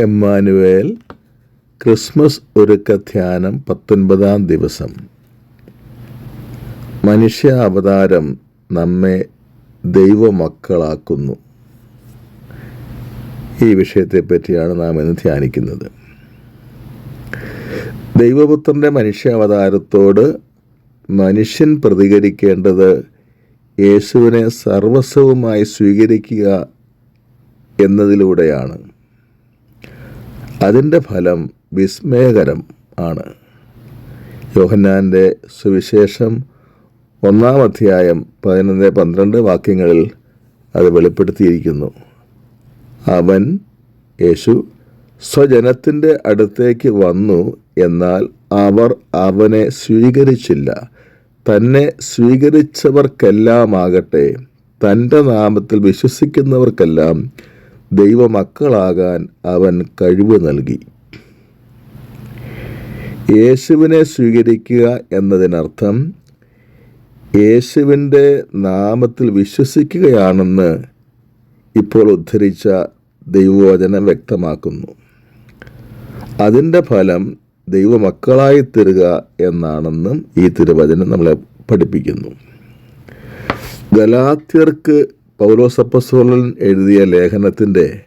Emmanuel Christmas ഒരുക്ക ധ്യാനം പത്തൊൻപതാം ദിവസം. മനുഷ്യ അവതാരം നമ്മെ ദൈവമക്കളാക്കുന്നു. ഈ വിഷയത്തെ പറ്റിയാണ് നാം ഇന്ന് ധ്യാനിക്കുന്നത്. ദൈവപുത്രന്റെ മനുഷ്യാവതാരത്തോട് മനുഷ്യൻ പ്രതികരിക്കേണ്ടത് യേശുവിനെ സർവസ്വവുമായി സ്വീകരിക്കുക എന്നതിലൂടെയാണ്. അതിന്റെ ഫലം വിസ്മയകരം ആണ്. യോഹന്നാന്റെ സുവിശേഷം ഒന്നാം അധ്യായം പതിനൊന്ന് പന്ത്രണ്ട് വാക്യങ്ങളിൽ അത് വെളിപ്പെടുത്തിയിരിക്കുന്നു. അവൻ യേശു സ്വജനത്തിന്റെ അടുത്തേക്ക് വന്നു എന്നാൽ അവർ അവനെ സ്വീകരിച്ചില്ല. തന്നെ സ്വീകരിച്ചവർക്കെല്ലാമാകട്ടെ തന്റെ നാമത്തിൽ വിശ്വസിക്കുന്നവർക്കെല്ലാം ദൈവമക്കളാകാൻ അവൻ കഴിവ് നൽകി. യേശുവിനെ സ്വീകരിക്കുക എന്നതിനർത്ഥം യേശുവിന്റെ നാമത്തിൽ വിശ്വസിക്കുകയാണെന്ന് ഇപ്പോൾ ഉദ്ധരിച്ച ദൈവവചനം വ്യക്തമാക്കുന്നു. അതിന്റെ ഫലം ദൈവമക്കളായി തീരുക എന്നാണെന്നും ഈ തിരുവചനം നമ്മളെ പഠിപ്പിക്കുന്നു. ഗലാത്യർക്ക് പൗലോസപ്പസോലൻ എഴുതിയ ലേഖനത്തിന്റെ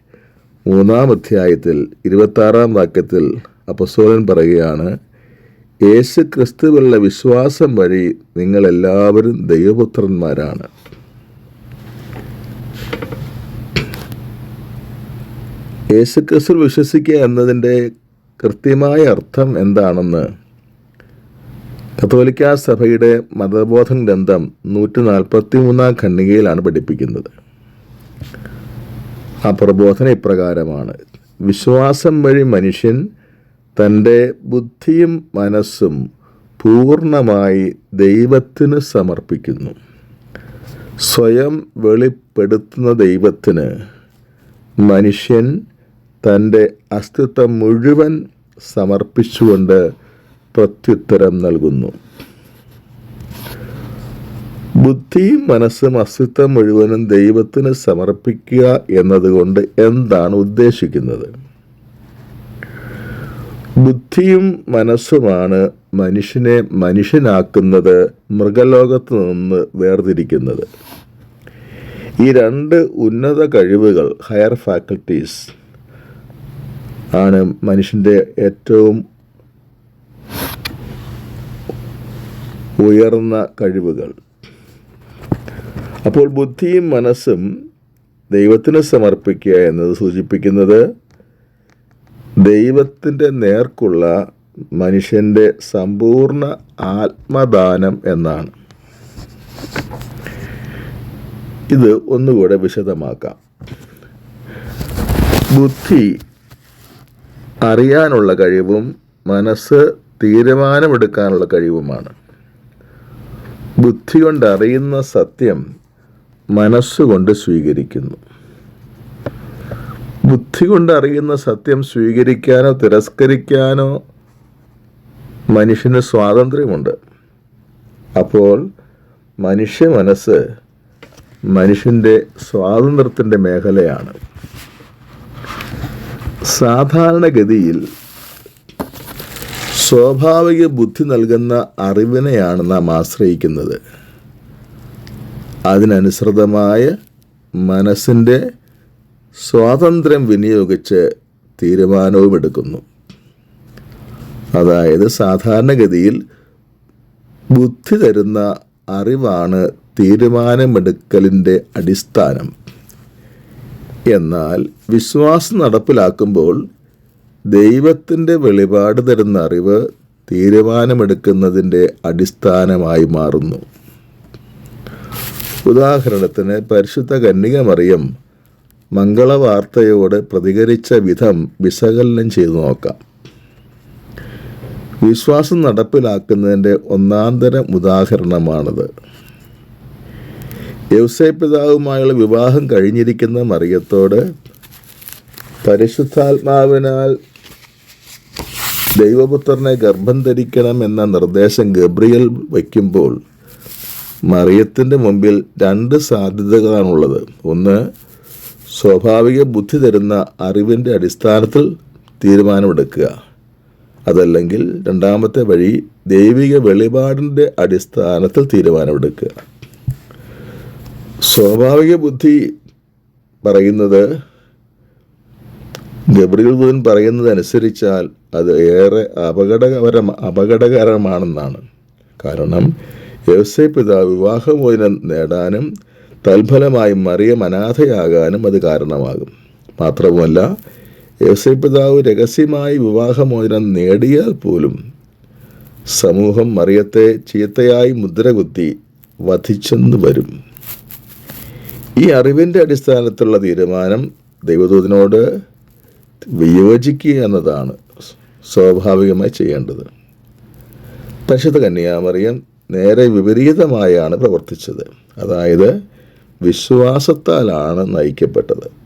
മൂന്നാം അധ്യായത്തിൽ ഇരുപത്താറാം വാക്യത്തിൽ അപ്പസോലൻ പറയുകയാണ് യേശു ക്രിസ്തുവിലുള്ള വിശ്വാസം വഴി നിങ്ങളെല്ലാവരും ദൈവപുത്രന്മാരാണ്. യേശുക്രിസ്തു വിശ്വസിക്കുക എന്നതിന്റെ കൃത്യമായ അർത്ഥം എന്താണെന്ന് കത്തോലിക്ക സഭയുടെ മതബോധൻ ഗ്രന്ഥം നൂറ്റി നാൽപ്പത്തി മൂന്നാം ഖണ്ഡികയിലാണ് പഠിപ്പിക്കുന്നത്. ആ പ്രബോധന ഇപ്രകാരമാണ്. വിശ്വാസം വഴി മനുഷ്യൻ തന്റെ ബുദ്ധിയും മനസ്സും പൂർണമായി ദൈവത്തിന് സമർപ്പിക്കുന്നു. സ്വയം വെളിപ്പെടുത്തുന്ന ദൈവത്തിന് മനുഷ്യൻ തന്റെ അസ്തിത്വം മുഴുവൻ സമർപ്പിച്ചുകൊണ്ട് പ്രത്യുത്തരം നൽകുന്നു. ബുദ്ധിയും മനസ്സും അസ്തിത്വം മുഴുവനും ദൈവത്തിന് സമർപ്പിക്കുക എന്നതുകൊണ്ട് എന്താണ് ഉദ്ദേശിക്കുന്നത്? ബുദ്ധിയും മനസ്സുമാണ് മനുഷ്യനെ മനുഷ്യനാക്കുന്നത് മൃഗലോകത്ത് നിന്ന് വേർതിരിക്കുന്നത്. ഈ രണ്ട് ഉന്നത കഴിവുകൾ ഹയർ ഫാക്കൽറ്റീസ് ആണ് മനുഷ്യന്റെ ഏറ്റവും ഉയർന്ന കഴിവുകൾ. അപ്പോൾ ബുദ്ധിയും മനസ്സും ദൈവത്തിന് സമർപ്പിക്കുക എന്നത് സൂചിപ്പിക്കുന്നത് ദൈവത്തിന്റെ നേർക്കുള്ള മനുഷ്യന്റെ സമ്പൂർണ ആത്മദാനം എന്നാണ്. ഇത് ഒന്നുകൂടെ വിശദമാക്കാം. ബുദ്ധി അറിയാനുള്ള കഴിവും മനസ്സ് തീരുമാനമെടുക്കാനുള്ള കഴിവുമാണ്. ബുദ്ധി കൊണ്ട് അറിയുന്ന സത്യം മനസ്സുകൊണ്ട് സ്വീകരിക്കുന്നു. ബുദ്ധി കൊണ്ട് അറിയുന്ന സത്യം സ്വീകരിക്കാനോ തിരസ്കരിക്കാനോ മനുഷ്യന് സ്വാതന്ത്ര്യമുണ്ട്. അപ്പോൾ മനുഷ്യ മനസ്സ് മനുഷ്യന്റെ സ്വാതന്ത്ര്യത്തിന്റെ മേഖലയാണ്. സാധാരണഗതിയിൽ സ്വാഭാവിക ബുദ്ധി നൽകുന്ന അറിവിനെയാണ് നാം ആശ്രയിക്കുന്നത്. അതിനനുസൃതമായ മനസ്സിന്റെ സ്വാതന്ത്ര്യം വിനിയോഗിച്ച് തീരുമാനവും എടുക്കുന്നു. അതായത് സാധാരണഗതിയിൽ ബുദ്ധി തരുന്ന അറിവാണ് തീരുമാനമെടുക്കലിന്റെ അടിസ്ഥാനം. എന്നാൽ വിശ്വാസം നടപ്പിലാക്കുമ്പോൾ ദൈവത്തിന്റെ വെളിപാട് തരുന്ന അറിവ് തീരുമാനമെടുക്കുന്നതിന്റെ അടിസ്ഥാനമായി മാറുന്നു. ഉദാഹരണത്തിന് പരിശുദ്ധ കന്യക മറിയം മംഗളവാർത്തയോട് പ്രതികരിച്ച വിധം വിശകലനം ചെയ്തു നോക്കാം. വിശ്വാസം നടപ്പിലാക്കുന്നതിന്റെ ഒന്നാന്തരം ഉദാഹരണമാണിത്. വ്യവസായ പിതാവുമായുള്ള വിവാഹം കഴിഞ്ഞിരിക്കുന്ന മറിയത്തോട് പരിശുദ്ധാത്മാവിനാൽ ദൈവപുത്രനെ ഗർഭം ധരിക്കണം എന്ന നിർദ്ദേശം ഗബ്രിയൽ വയ്ക്കുമ്പോൾ മറിയത്തിന്റെ മുമ്പിൽ രണ്ട് സാധ്യതകളാണുള്ളത്. ഒന്ന് സ്വാഭാവിക ബുദ്ധി തരുന്ന അറിവിന്റെ അടിസ്ഥാനത്തിൽ തീരുമാനമെടുക്കുക. അതല്ലെങ്കിൽ രണ്ടാമത്തെ വഴി ദൈവിക വെളിപാടിന്റെ അടിസ്ഥാനത്തിൽ തീരുമാനമെടുക്കുക. സ്വാഭാവിക ബുദ്ധി പറയുന്നത് ഗബ്രിയൽ ദൂതൻ പറയുന്നതനുസരിച്ചാൽ അത് ഏറെ അപകടകര അപകടകരമാണെന്നാണ്. കാരണം വ്യവസായ പിതാവ് വിവാഹമോചനം നേടാനും തൽഫലമായി മറിയം അനാഥയാകാനും അത് കാരണമാകും. മാത്രവുമല്ല വ്യവസായ പിതാവ് രഹസ്യമായി വിവാഹമോചനം നേടിയാൽ പോലും സമൂഹം മറിയത്തെ ചീത്തയായി മുദ്രകുത്തി വധിച്ചെന്ന് വരും. ഈ അറിവിന്റെ അടിസ്ഥാനത്തിലുള്ള തീരുമാനം ദൈവദൂതനോട് വിയോജിക്കുക എന്നതാണ് സ്വാഭാവികമായി ചെയ്യേണ്ടത്. പരിശുദ്ധ കന്യാമറിയം നേരെ വിപരീതമായാണ് പ്രവർത്തിച്ചത്. അതായത് വിശ്വാസത്താലാണ് നയിക്കപ്പെട്ടത്.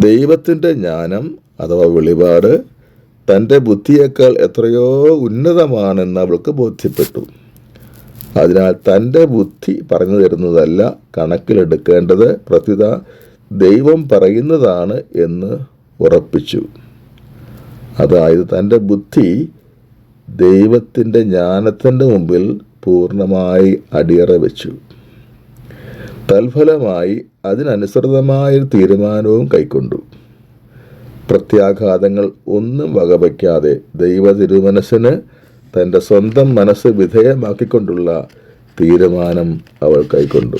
ദൈവത്തിന്റെ ജ്ഞാനം അഥവാ വെളിപാട് തന്റെ ബുദ്ധിയേക്കാൾ എത്രയോ ഉന്നതമാണെന്ന് അവൾക്ക് ബോധ്യപ്പെട്ടു. അതിനാൽ തന്റെ ബുദ്ധി പറഞ്ഞു തരുന്നതല്ല കണക്കിലെടുക്കേണ്ടത്. പ്രത്യുത ദൈവം പറയുന്നതാണ് എന്ന് ഉറപ്പിച്ചു. അതായത് തന്റെ ബുദ്ധി ദൈവത്തിന്റെ ജ്ഞാനത്തിന്റെ മുമ്പിൽ പൂർണമായി അടിയറ വെച്ചു. തൽഫലമായി അതിനനുസൃതമായ തീരുമാനവും കൈക്കൊണ്ടു. പ്രത്യാഘാതങ്ങൾ ഒന്നും വകവയ്ക്കാതെ ദൈവ തിരുമനസ്സിന് തന്റെ സ്വന്തം മനസ്സ് വിധേയമാക്കിക്കൊണ്ടുള്ള തീരുമാനം അവൾ കൈക്കൊണ്ടു.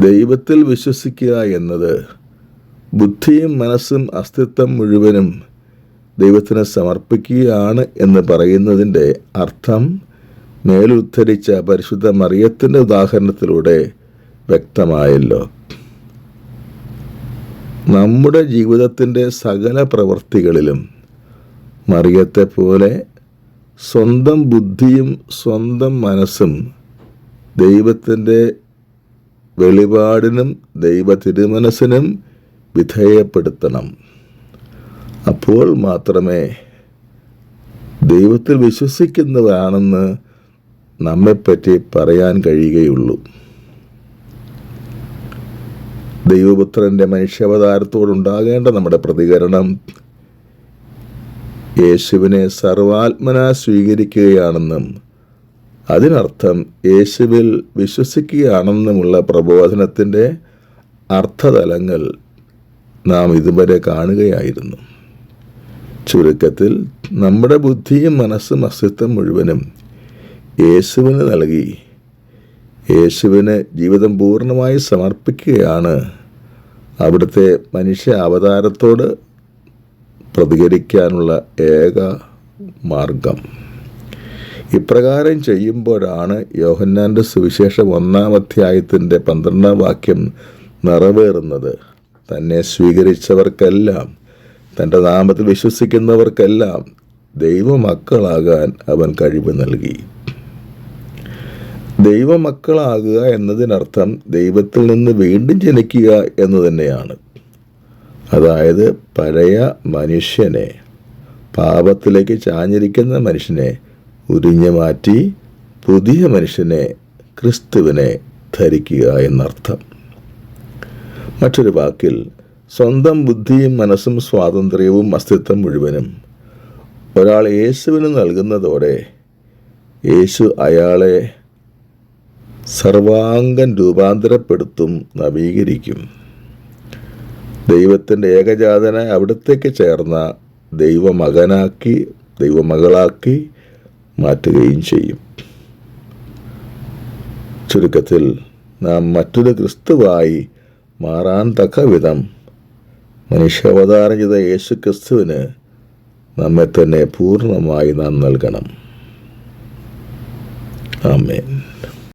ദൈവത്തിൽ വിശ്വസിക്കുക എന്നത് ബുദ്ധിയും മനസ്സും അസ്തിത്വം മുഴുവനും ദൈവത്തിന് സമർപ്പിക്കുകയാണ് എന്ന് പറയുന്നതിന്റെ അർത്ഥം മേലുദ്ധരിച്ച പരിശുദ്ധ മറിയത്തിന്റെ ഉദാഹരണത്തിലൂടെ വ്യക്തമായല്ലോ. നമ്മുടെ ജീവിതത്തിന്റെ സകല പ്രവൃത്തികളിലും മറിയത്തെ പോലെ സ്വന്തം ബുദ്ധിയും സ്വന്തം മനസ്സും ദൈവത്തിന്റെ വെളിപാടിനും ദൈവ തിരുമനസ്സിനും വിധേയപ്പെടുത്തണം. അപ്പോൾ മാത്രമേ ദൈവത്തിൽ വിശ്വസിക്കുന്നവരാണെന്ന് നമ്മെപ്പറ്റി പറയാൻ കഴിയുകയുള്ളൂ. ദൈവപുത്രന്റെ മനുഷ്യാവതാരത്തോടുണ്ടാകേണ്ട നമ്മുടെ പ്രതികരണം യേശുവിനെ സർവാത്മന സ്വീകരിക്കുകയാണെന്നും അതിനർത്ഥം യേശുവിൽ വിശ്വസിക്കുകയാണെന്നുമുള്ള പ്രബോധനത്തിന്റെ അർത്ഥതലങ്ങൾ നാം ഇതുവരെ കാണുകയായിരുന്നു. ചുരുക്കത്തിൽ നമ്മുടെ ബുദ്ധിയും മനസ്സും അസ്തിത്വം മുഴുവനും യേശുവിന് നൽകി യേശുവിന് ജീവിതം പൂർണമായി സമർപ്പിക്കുകയാണ്. അവിടുത്തെ മനുഷ്യ അവതാരത്തോട് പ്രതികരിക്കാനുള്ള ഏക മാർഗം. ഇപ്രകാരം ചെയ്യുമ്പോഴാണ് യോഹന്നാന്റെ സുവിശേഷം ഒന്നാം അധ്യായത്തിന്റെ പന്ത്രണ്ടാം വാക്യം നിറവേറുന്നത്. തന്നെ സ്വീകരിച്ചവർക്കെല്ലാം തന്റെ നാമത്തിൽ വിശ്വസിക്കുന്നവർക്കെല്ലാം ദൈവമക്കളാകാൻ അവൻ കഴിവ് നൽകി. ദൈവമക്കളാകുക എന്നതിനർത്ഥം ദൈവത്തിൽ നിന്ന് വീണ്ടും ജനിക്കുക എന്ന് തന്നെയാണ്. അതായത് പഴയ മനുഷ്യനെ പാപത്തിലേക്ക് ചാഞ്ഞിരിക്കുന്ന മനുഷ്യനെ ഉരിഞ്ഞു മാറ്റി പുതിയ മനുഷ്യനെ ക്രിസ്തുവിനെ ധരിക്കുക എന്നർത്ഥം. മറ്റൊരു വാക്കിൽ സ്വന്തം ബുദ്ധിയും മനസ്സും സ്വാതന്ത്ര്യവും അസ്തിത്വം മുഴുവനും ഒരാൾ യേശുവിന് നൽകുന്നതോടെ യേശു അയാളെ സർവാംഗം രൂപാന്തരപ്പെടുത്തും നവീകരിക്കും. ദൈവത്തിന്റെ ഏകജാതനെ അവിടത്തേക്ക് ചേർന്ന ദൈവമകനാക്കി ദൈവമകളാക്കി മാറ്റുകയും ചെയ്യും. ചുരുക്കത്തിൽ നാം മറ്റൊരു ക്രിസ്തുവായി മാറാൻ തക്ക വിധം മനുഷ്യാവതാരം ചെയ്ത യേശു ക്രിസ്തുവിന് നമ്മെ തന്നെ പൂർണമായി നാം നൽകണം. ആമേൻ.